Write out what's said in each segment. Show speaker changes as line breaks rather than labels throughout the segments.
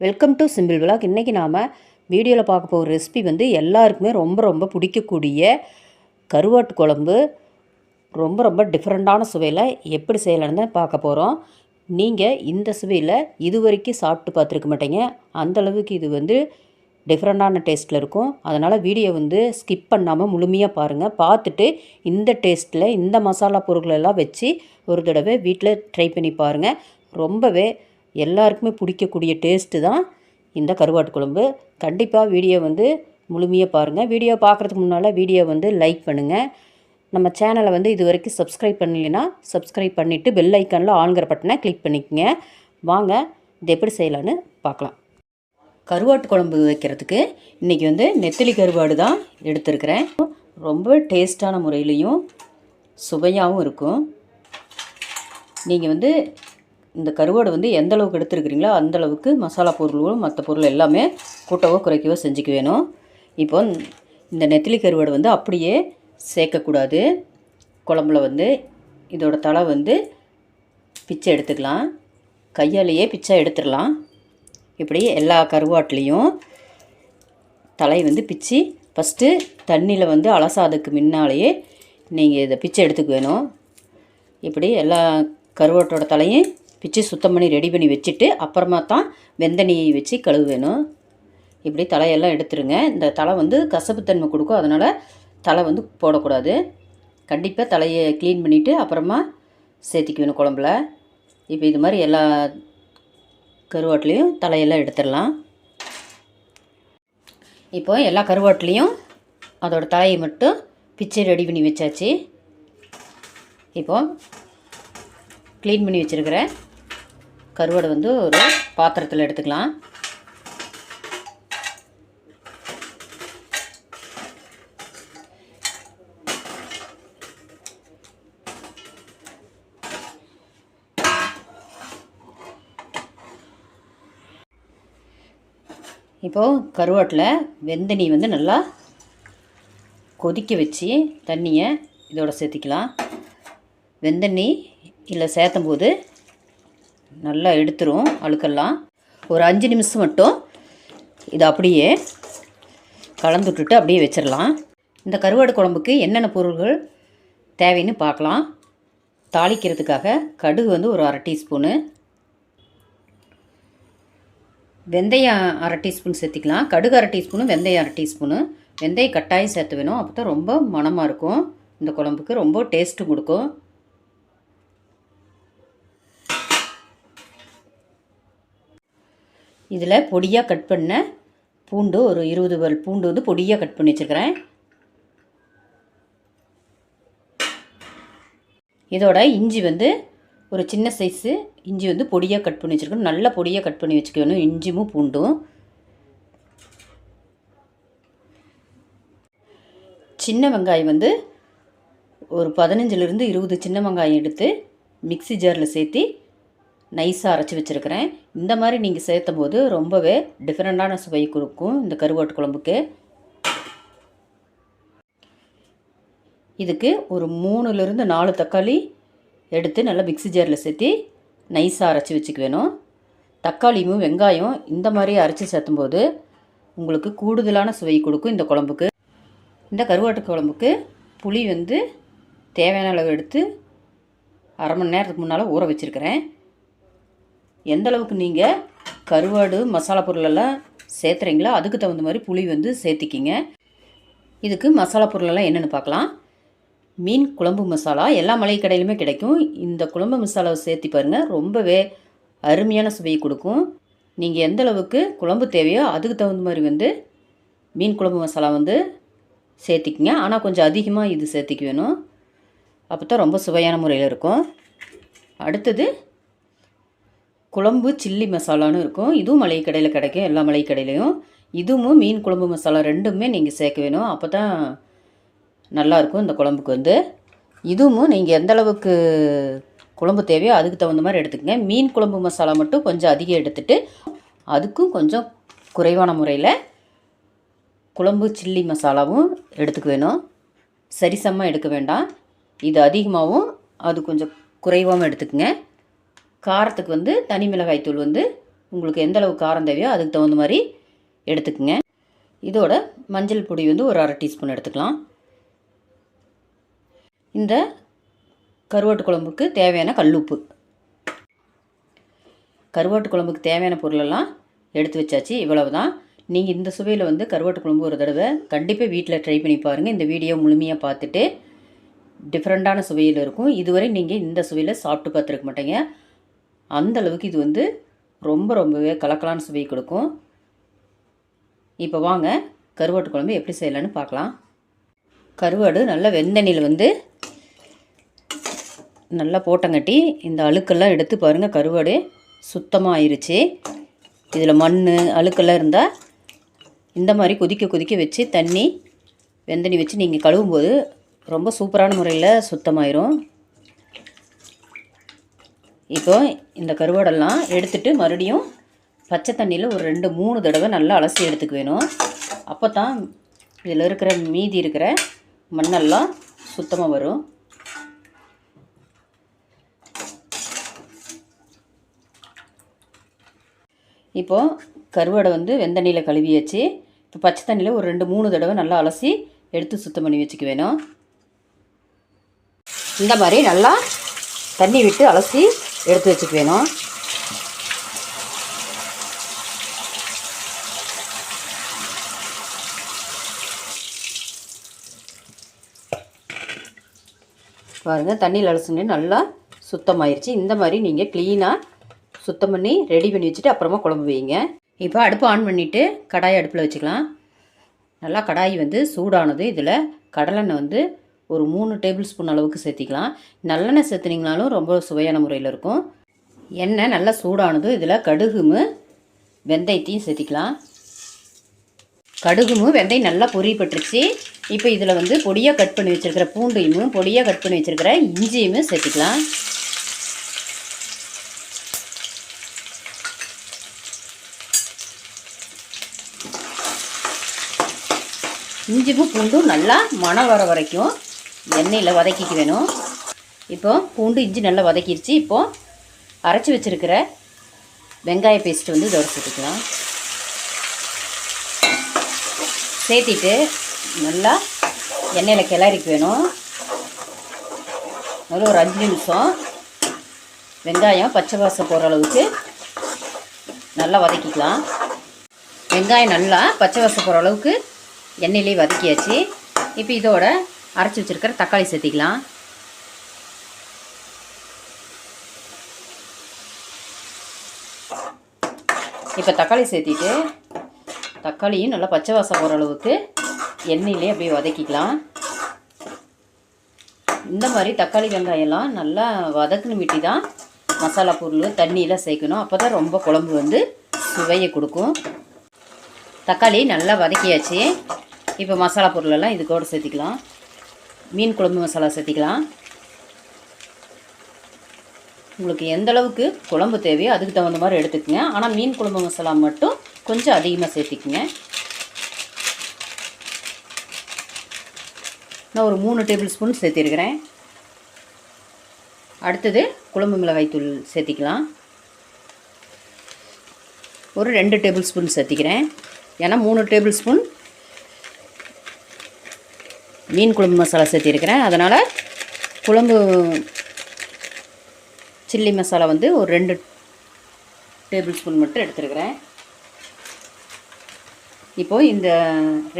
Welcome to simple vlog இன்றைக்கி நாம் வீடியோவில் பார்க்க போகிற ரெசிபி வந்து எல்லாருக்குமே ரொம்ப ரொம்ப பிடிக்கக்கூடிய கருவாட்டு குழம்பு. ரொம்ப ரொம்ப டிஃப்ரெண்ட்டான சுவையில் எப்படி செய்யலான்னு தான் பார்க்க போகிறோம் நீங்கள் இந்த சுவையில் இது வரைக்கும் சாப்பிட்டு பார்த்துருக்க மாட்டீங்க. அந்த அளவுக்கு இது வந்து டிஃப்ரெண்ட்டான டேஸ்ட்டில் இருக்கும். அதனால் வீடியோ வந்து ஸ்கிப் பண்ணாமல் முழுமையாக பாருங்கள் பார்த்துட்டு இந்த டேஸ்ட்டில் இந்த மசாலா பொருட்களெல்லாம் வச்சு ஒரு தடவை வீட்டில் ட்ரை பண்ணி பாருங்கள் ரொம்பவே எல்லாருக்குமே பிடிக்கக்கூடிய டேஸ்ட்டு தான் இந்த கருவாட்டு குழம்பு. கண்டிப்பாக வீடியோ வந்து முழுமையாக பாருங்கள் வீடியோ பார்க்குறதுக்கு முன்னால் வீடியோ வந்து லைக் பண்ணுங்கள் நம்ம சேனலை வந்து இது வரைக்கும் சப்ஸ்கிரைப் பண்ணலைன்னா சப்ஸ்கிரைப் பண்ணிவிட்டு பெல் ஐக்கானில் ஆளுங்கிற பட்டனை கிளிக் பண்ணிக்கோங்க. வாங்க இது எப்படி செய்யலான்னு பார்க்கலாம். கருவாட்டு குழம்பு வைக்கிறதுக்கு இன்றைக்கி வந்து நெத்திலி கருவாடு தான் எடுத்துருக்கிறேன். ரொம்ப டேஸ்டான முறையிலையும் சுவையாகவும் இருக்கும். நீங்கள் வந்து இந்த கருவாடு வந்து எந்த அளவுக்கு எடுத்துருக்கிறீங்களோ அந்தளவுக்கு மசாலா பொருள்களும் மற்ற பொருள் எல்லாமே கூட்டவோ குறைக்கவோ செஞ்சுக்க வேணும். இப்போ இந்த நெத்திலி கருவாடு வந்து அப்படியே சேர்க்கக்கூடாது. குழம்புல வந்து இதோட தலை வந்து பிச்சை எடுத்துக்கலாம். கையாலேயே பிச்சை எடுத்துடலாம். இப்படி எல்லா கருவாட்டிலையும் தலை வந்து பிச்சு ஃபஸ்ட்டு தண்ணியில் வந்து அலசாததுக்கு முன்னாலேயே நீங்கள் இதை பிச்சை எடுத்துக்க வேணும். இப்படி எல்லா கருவாட்டோட தலையும் பிச்சு சுத்தம் பண்ணி ரெடி பண்ணி வச்சுட்டு அப்புறமா தான் வெந்தண்ணியை வச்சு கழுவுவேணும் இப்படி தலையெல்லாம் எடுத்துருங்க. இந்த தலை வந்து கசப்புத்தன்மை கொடுக்கும். அதனால் தலை வந்து போடக்கூடாது. கண்டிப்பாக தலையை க்ளீன் பண்ணிவிட்டு அப்புறமா சேர்த்திக்குவேணும் குழம்புல. இப்போ இது மாதிரி எல்லா கருவாட்டிலையும் தலையெல்லாம் எடுத்துடலாம். இப்போ எல்லா கருவாட்டிலையும் அதோட தலையை மட்டும் பிச்சை ரெடி பண்ணி வச்சாச்சு. இப்போ க்ளீன் பண்ணி வச்சுருக்கிறேன் கருவாடு வந்து ஒரு பாத்திரத்தில் எடுத்துக்கலாம். இப்போது கருவாட்டில் வெந்தனி வந்து நல்லா கொதிக்க வச்சு தண்ணியை இதோட சேர்த்திக்கலாம். வெந்தண்ணி இல்லை சேர்த்தும் போது நல்லா எடுத்துரும் அழுக்கெல்லாம். ஒரு அஞ்சு நிமிஷம் மட்டும் இதை அப்படியே கலந்து விட்டுட்டு அப்படியே வச்சிடலாம் இந்த கருவாடு குழம்புக்கு என்னென்ன பொருள்கள் தேவைன்னு பார்க்கலாம். தாளிக்கிறதுக்காக கடுகு வந்து ஒரு அரை டீஸ்பூனு. வெந்தயம் அரை டீஸ்பூன் சேர்த்திக்கலாம். கடுகு அரை டீஸ்பூனு வெந்தயம் அரை டீஸ்பூனு. வெந்தயம் கட்டாயம் சேர்த்து வேணும். அப்போ தான் ரொம்ப மணமாக இருக்கும். இந்த குழம்புக்கு ரொம்ப டேஸ்ட்டு கொடுக்கும். இதில் பொடியாக கட் பண்ண பூண்டு ஒரு இருபது பல் பூண்டு வந்து பொடியாக கட் பண்ணி வச்சுருக்கிறேன். இதோட இஞ்சி வந்து ஒரு சின்ன சைஸு இஞ்சி வந்து பொடியாக கட் பண்ணி வச்சுருக்கணும். நல்ல பொடியாக கட் பண்ணி வச்சுக்கணும். இஞ்சியும் பூண்டும். சின்ன வெங்காயம் வந்து ஒரு பதினஞ்சிலிருந்து இருபது சின்ன வெங்காயம் எடுத்து மிக்ஸி ஜாரில் சேர்த்து நைஸாக அரைச்சி வச்சுருக்கிறேன். இந்த மாதிரி நீங்கள் சேர்த்தும் போது ரொம்பவே டிஃப்ரெண்ட்டான சுவை கொடுக்கும் இந்த கருவாட்டு குழம்புக்கு. இதுக்கு ஒரு மூணுலேருந்து நாலு தக்காளி எடுத்து நல்லா மிக்ஸி ஜாரில் சேர்த்தி நைஸாக அரைச்சி வச்சுக்க வேணும். தக்காளியும் வெங்காயம் இந்த மாதிரி அரைச்சி சேர்த்தும்போது உங்களுக்கு கூடுதலான சுவை கொடுக்கும் இந்த குழம்புக்கு. இந்த கருவாட்டு குழம்புக்கு புளி வந்து தேவையான அளவு எடுத்து அரை மணி நேரத்துக்கு முன்னால் ஊற வச்சுருக்கிறேன். எந்த அளவுக்கு நீங்கள் கருவாடு மசாலா பொருளெல்லாம் சேர்த்துறீங்களோ அதுக்கு தகுந்த மாதிரி புளி வந்து சேர்த்திக்கிங்க. இதுக்கு மசாலா பொருளெல்லாம் என்னென்னு பார்க்கலாம். மீன் குழம்பு மசாலா எல்லா மளிகை கடையிலுமே கிடைக்கும். இந்த குழம்பு மசாலாவை சேர்த்தி பாருங்கள் ரொம்பவே அருமையான சுவையை கொடுக்கும். நீங்கள் எந்த அளவுக்கு குழம்பு தேவையோ அதுக்கு தகுந்த மாதிரி வந்து மீன் குழம்பு மசாலா வந்து சேர்த்திக்கிங்க. ஆனால் கொஞ்சம் அதிகமாக இது சேர்த்திக்க வேணும். அப்போ தான் ரொம்ப சுவையான முறையில் இருக்கும். அடுத்தது குழம்பு சில்லி மசாலான்னு இருக்கும். இதுவும் மளிகை கடையில் கிடைக்கும் எல்லா மளிகை கடையிலையும் இதுவும் மீன் குழம்பு மசாலா ரெண்டுமே நீங்கள் சேர்க்க வேணும். அப்போ தான் நல்லாயிருக்கும் இந்த குழம்புக்கு வந்து. இதுவும் நீங்கள் எந்த அளவுக்கு குழம்பு தேவையோ அதுக்கு தகுந்த மாதிரி எடுத்துக்கங்க. மீன் குழம்பு மசாலா மட்டும் கொஞ்சம் அதிகம் எடுத்துகிட்டு அதுக்கும் கொஞ்சம் குறைவான முறையில் குழம்பு சில்லி மசாலாவும் எடுத்துக்க வேணும். சரிசமமாக எடுக்க வேண்டாம். இது அதிகமாகவும் அது கொஞ்சம் குறைவாகவும் எடுத்துக்கங்க. காரத்துக்கு வந்து தனி மிளகாய் தூள் வந்து உங்களுக்கு எந்த அளவு காரம் தேவையோ அதுக்கு தகுந்த மாதிரி எடுத்துக்கோங்க. இதோட மஞ்சள் பொடி வந்து ஒரு அரை டீஸ்பூன் எடுத்துக்கலாம். இந்த கருவாட்டு குழம்புக்கு தேவையான கல்லுப்பு. கருவாட்டு குழம்புக்கு தேவையான பொருளெல்லாம் எடுத்து வச்சாச்சு இவ்வளவு தான் நீங்கள் இந்த சுவையில் வந்து கருவாட்டு குழம்பு ஒரு தடவை கண்டிப்பாக வீட்டில் ட்ரை பண்ணி பாருங்கள் இந்த வீடியோ முழுமையாக பார்த்துட்டு டிஃப்ரெண்ட்டான சுவையில் இருக்கும். இதுவரை நீங்கள் இந்த சுவையில் சாப்பிட்டு பார்த்துருக்க மாட்டீங்க. அந்த அளவுக்கு இது வந்து ரொம்ப ரொம்பவே கலக்கலான சுவை கொடுக்கும். இப்போ வாங்க கருவாட்டு குழம்பு எப்படி செய்யலான்னு பார்க்கலாம். கருவாடு நல்லா வெந்தண்ணியில் வந்து நல்லா போட்டங்கட்டி இந்த அழுக்கெல்லாம் எடுத்து பாருங்கள் கருவாடு சுத்தமாக ஆயிருச்சு. இதில் மண் அழுக்கெல்லாம் இருந்தால் இந்த மாதிரி கொதிக்க கொதிக்க வச்சு தண்ணி வெந்தண்ணி வச்சு நீங்கள் கழுவும்போது ரொம்ப சூப்பரான முறையில் சுத்தமாயிரும். இப்போ இந்த கருவாடெல்லாம் எடுத்துட்டு மறுபடியும் பச்சை தண்ணியில் ஒரு ரெண்டு மூணு தடவை நல்லா அலசி எடுத்துக்க வேணும். அப்போ தான் இதில் இருக்கிற மீதி இருக்கிற மண்ணெல்லாம் சுத்தமாக வரும். இப்போது கருவாடை வந்து வெந்தண்ணியில் கழுவியாச்சு. இப்போ பச்சை தண்ணியில் ஒரு ரெண்டு மூணு தடவை நல்லா அலசி எடுத்து சுத்தம் பண்ணி வச்சுக்க வேணும். இந்த மாதிரி நல்லா தண்ணி விட்டு அலசி எடுத்து வச்சுக்க வேணும். பாருங்கள் தண்ணியில் அலசுனே நல்லா சுத்தமாயிருச்சு. இந்த மாதிரி நீங்கள் க்ளீனாக சுத்தம் பண்ணி ரெடி பண்ணி வச்சுட்டு அப்புறமா குழம்பு வைங்க. இப்போ அடுப்பு ஆன் பண்ணிவிட்டு கடாயை அடுப்பில் வச்சுக்கலாம். நல்லா கடாய் வந்து சூடானது. இதில் கடலெண்ணெய் வந்து ஒரு மூணு டேபிள் ஸ்பூன் அளவுக்கு சேர்த்திக்கலாம். நல்லெண்ணெய் சேர்த்துனிங்கனாலும் ரொம்ப சுவையான முறையில் இருக்கும். எண்ணெய் நல்லா சூடானதும் இதில் கடுகுமு வெந்தயத்தையும் சேர்த்திக்கலாம். கடுகுமு வெந்தயம் நல்லா பொரியப்பட்டுருச்சு இப்போ இதில் வந்து பொடியாக கட் பண்ணி வச்சுருக்கிற பூண்டையும் பொடியாக கட் பண்ணி வச்சுருக்கிற இஞ்சியும் சேர்த்திக்கலாம். இஞ்சியும் பூண்டும் நல்லா மணம் வர வரைக்கும் எண்ணெயில் வதக்கிக்க வேணும் இப்போது பூண்டு இஞ்சி நல்லா வதக்கிடுச்சு இப்போது அரைச்சி வச்சுருக்கிற வெங்காய பேஸ்ட் வந்து இதோட சேர்த்துக்கலாம். சேர்த்திட்டு நல்லா எண்ணெயில் கிளறிக்க வேணும். அதில் ஒரு அஞ்சு நிமிஷம் வெங்காயம் பச்சை வாசம் போகிற அளவுக்கு நல்லா வதக்கிக்கலாம். வெங்காயம் நல்லா பச்சை வாசம் போகிற அளவுக்கு எண்ணெயிலே வதக்கியாச்சு. இப்போ இதோட அரைச்சி வச்சுருக்கிற தக்காளி சேர்த்திக்கலாம். இப்போ தக்காளி சேர்த்திட்டு தக்காளியும் நல்லா பச்சை வாசம் போகிற அளவுக்கு எண்ணெயிலே அப்படியே வதக்கிக்கலாம். இந்த மாதிரி தக்காளி வெங்காயம்லாம் நல்லா வதக்குன்னு விட்டி தான் மசாலா பொருள் தண்ணியெலாம் சேர்க்கணும். அப்போ தான் ரொம்ப குழம்பு வந்து சுவையை கொடுக்கும். தக்காளி நல்லா வதக்கியாச்சு. இப்போ மசாலா பொருளெல்லாம் இது கூட சேர்த்திக்கலாம். மீன் குழம்பு மசாலா சேர்த்திக்கலாம். உங்களுக்கு எந்த அளவுக்கு குழம்பு தேவையோ அதுக்கு தகுந்த மாதிரி எடுத்துக்கங்க. ஆனால் மீன் குழம்பு மசாலா மட்டும் கொஞ்சம் அதிகமாக சேர்த்திக்கங்க. நான் ஒரு மூணு டேபிள் ஸ்பூன் சேர்த்திருக்கிறேன். அடுத்தது குழம்பு மிளகாய்த்தூள் சேர்த்திக்கலாம். ஒரு ரெண்டு டேபிள் ஸ்பூன் சேர்த்திக்கிறேன். ஏன்னா மூணு டேபிள் ஸ்பூன் மீன் குழம்பு மசாலா சேர்த்திருக்கிறேன். அதனால் குழம்பு சில்லி மசாலா வந்து ஒரு ரெண்டு டேபிள் ஸ்பூன் மட்டும் எடுத்துருக்கிறேன். இப்போது இந்த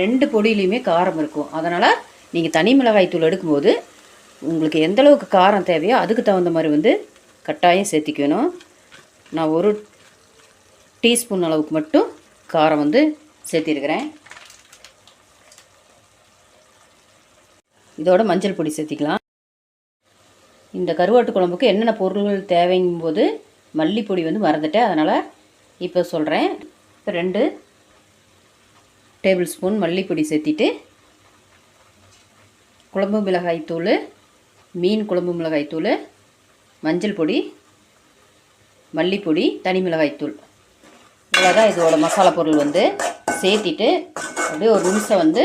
ரெண்டு பொடியிலையுமே காரம் இருக்கும். அதனால் நீங்கள் தனி மிளகாய் தூள் எடுக்கும்போது உங்களுக்கு எந்த அளவுக்கு காரம் தேவையோ அதுக்கு தகுந்த மாதிரி வந்து கட்டாயம் சேர்த்திக்கணும். நான் ஒரு டீஸ்பூன் அளவுக்கு மட்டும் காரம் வந்து சேர்த்திருக்கிறேன். இதோட மஞ்சள் பொடி சேர்த்திக்கலாம். இந்த கருவாட்டு குழம்புக்கு என்னென்ன பொருள்கள் தேவைங்கும் போது மல்லிப்பொடி வந்து மறந்துட்டேன். அதனால் இப்போ சொல்கிறேன் இப்போ ரெண்டு டேபிள் ஸ்பூன் மல்லிப்பொடி சேர்த்திட்டு குழம்பு மிளகாய் தூள் மீன் குழம்பு மிளகாய் தூள் மஞ்சள் பொடி மல்லிப்பொடி தனி மிளகாய் தூள். இவ்வளோதான் இதோட மசாலா பொருள் வந்து சேர்த்திட்டு அப்படியே ஒரு நிமிஷம் வந்து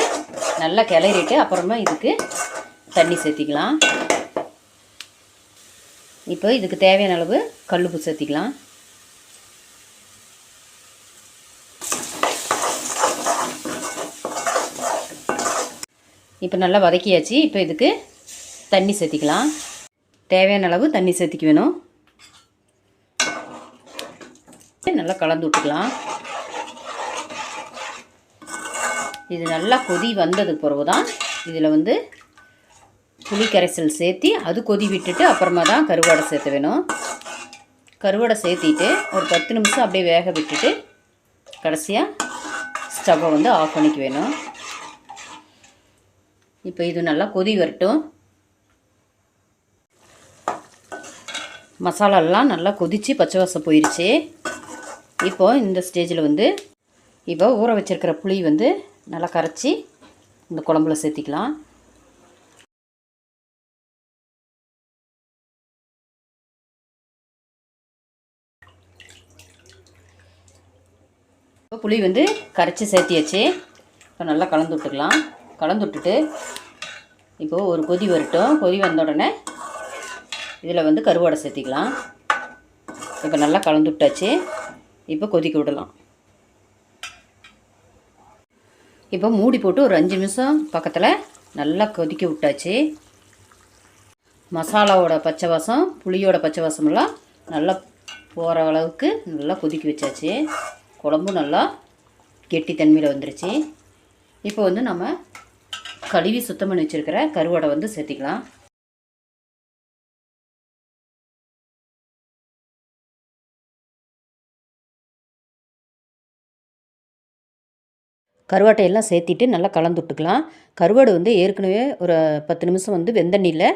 நல்லா கிளறிட்டு அப்புறமா இதுக்கு தண்ணி சேர்த்திக்கலாம். இப்போ இதுக்கு தேவையான அளவு கல்லுப்பு சேர்த்திக்கலாம். இப்போ நல்லா வதக்கியாச்சு. இப்போ இதுக்கு தண்ணி சேர்த்திக்கலாம். தேவையான அளவு தண்ணி சேர்த்திக்க வேணும். நல்லா கலந்து விட்டுக்கலாம். இது நல்லா கொதி வந்ததுக்கு பிறகு தான் இதில் வந்து புளி கரைசல் சேர்த்தி அது கொதி விட்டுட்டு அப்புறமா தான் கருவாடை சேர்த்த வேணும். கருவாடை சேர்த்திட்டு ஒரு பத்து நிமிஷம் அப்படியே வேக விட்டுட்டு கடைசியாக ஸ்டவ்வை வந்து ஆஃப் பண்ணிக்க வேணும். இப்போ இது நல்லா கொதி வரட்டும். மசாலாலாம் நல்லா கொதித்து பச்சை வாசம் போயிடுச்சு இப்போ இந்த ஸ்டேஜில் வந்து இப்போ ஊற வச்சுருக்கிற புளி வந்து நல்லா கரைச்சி இந்த குழம்புல சேர்த்திக்கலாம். இப்போ புளி வந்து கரைச்சி சேர்த்தியாச்சு. இப்போ நல்லா கலந்து விட்டுக்கலாம். கலந்து விட்டுட்டு இப்போது ஒரு கொதி வரட்டும். கொதி வந்த உடனே இதில் வந்து கருவாடை சேர்த்திக்கலாம். இப்போ நல்லா கலந்து விட்டாச்சு. இப்போ கொதிக்க விடலாம். இப்போ மூடி போட்டு ஒரு அஞ்சு நிமிஷம் பக்கத்தில் நல்லா கொதிக்க விட்டாச்சு. மசாலாவோட பச்சை வாசம் புளியோட பச்சை வாசமெல்லாம் நல்லா போகிற அளவுக்கு நல்லா கொதிக்க வச்சாச்சு. குழம்பும் நல்லா கெட்டி தன்மையில் வந்துருச்சு. இப்போ வந்து நம்ம கழுவி சுத்தம் பண்ணி வச்சுருக்கிற கருவாடை வந்து சேர்த்திக்கலாம். கருவாட்டையெல்லாம் சேர்த்திட்டு நல்லா கலந்து விட்டுக்கலாம் கருவாடு வந்து ஏற்கனவே ஒரு பத்து நிமிஷம் வந்து வெந்தண்ணியில்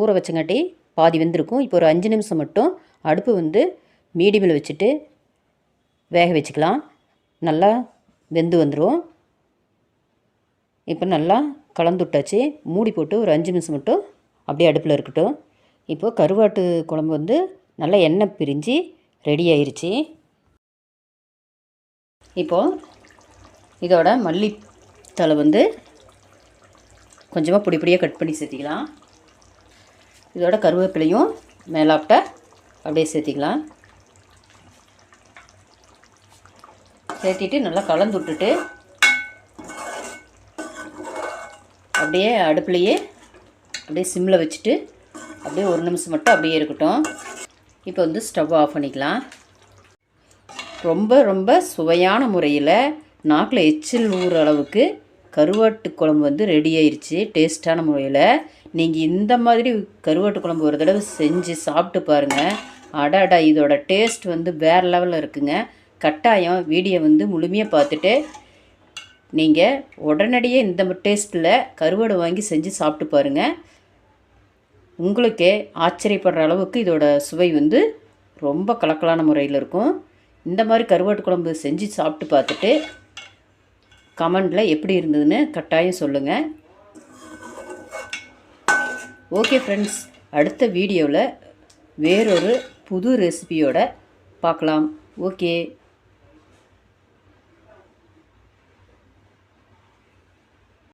ஊற வச்சங்காட்டி பாதி வெந்திருக்கும். இப்போ ஒரு அஞ்சு நிமிஷம் மட்டும் அடுப்பு வந்து மீடியமில் வச்சுட்டு வேக வச்சுக்கலாம். நல்லா வெந்து வந்துடும் இப்போ நல்லா கலந்து விட்டாச்சு மூடி போட்டு ஒரு அஞ்சு நிமிஷம் மட்டும் அப்படியே அடுப்பில் இருக்கட்டும். இப்போது கருவாட்டு குழம்பு வந்து நல்லா எண்ணெய் பிரிஞ்சு ரெடி ஆயிடுச்சு இப்போது இதோட மல்லித்தலை வந்து கொஞ்சமாக பொடி பொடியாக கட் பண்ணி சேர்த்திக்கலாம். இதோட கருவேப்பிலையும் மேலாப்ட அப்படியே சேர்த்திக்கலாம். சேர்த்திட்டு நல்லா கலந்து விட்டுட்டு அப்படியே அடுப்புலையே அப்படியே சிம்மில் வச்சுட்டு அப்படியே ஒரு நிமிஷம் மட்டும் அப்படியே இருக்கட்டும். இப்போ வந்து ஸ்டவ் ஆஃப் பண்ணிக்கலாம். ரொம்ப ரொம்ப சுவையான முறையில் நாக்கில் எச்சில் ஊற அளவுக்கு கருவாட்டு குழம்பு வந்து ரெடி ஆயிடுச்சு டேஸ்ட்டான முறையில். நீங்கள் இந்த மாதிரி கருவாட்டு குழம்பு ஒரு தடவை செஞ்சு சாப்பிட்டு பாருங்கள் அடாடா இதோட டேஸ்ட் வந்து வேறு லெவலில் இருக்குங்க. கட்டாயம் வீடியோ வந்து முழுமையாக பார்த்துட்டு நீங்கள் உடனடியே இந்த டேஸ்ட்டில் கருவாடு வாங்கி செஞ்சு சாப்பிட்டு பாருங்கள் உங்களுக்கே ஆச்சரியப்படுற அளவுக்கு இதோட சுவை வந்து ரொம்ப கலக்கலான முறையில் இருக்கும். இந்த மாதிரி கருவாட்டு குழம்பு செஞ்சு சாப்பிட்டு பார்த்துட்டு கமெண்டில் எப்படி இருந்ததுன்னு கட்டாயம் சொல்லுங்கள் ஓகே ஃப்ரெண்ட்ஸ் அடுத்த வீடியோவில் வேறொரு புது ரெசிபியோட பார்க்கலாம். ஓகே.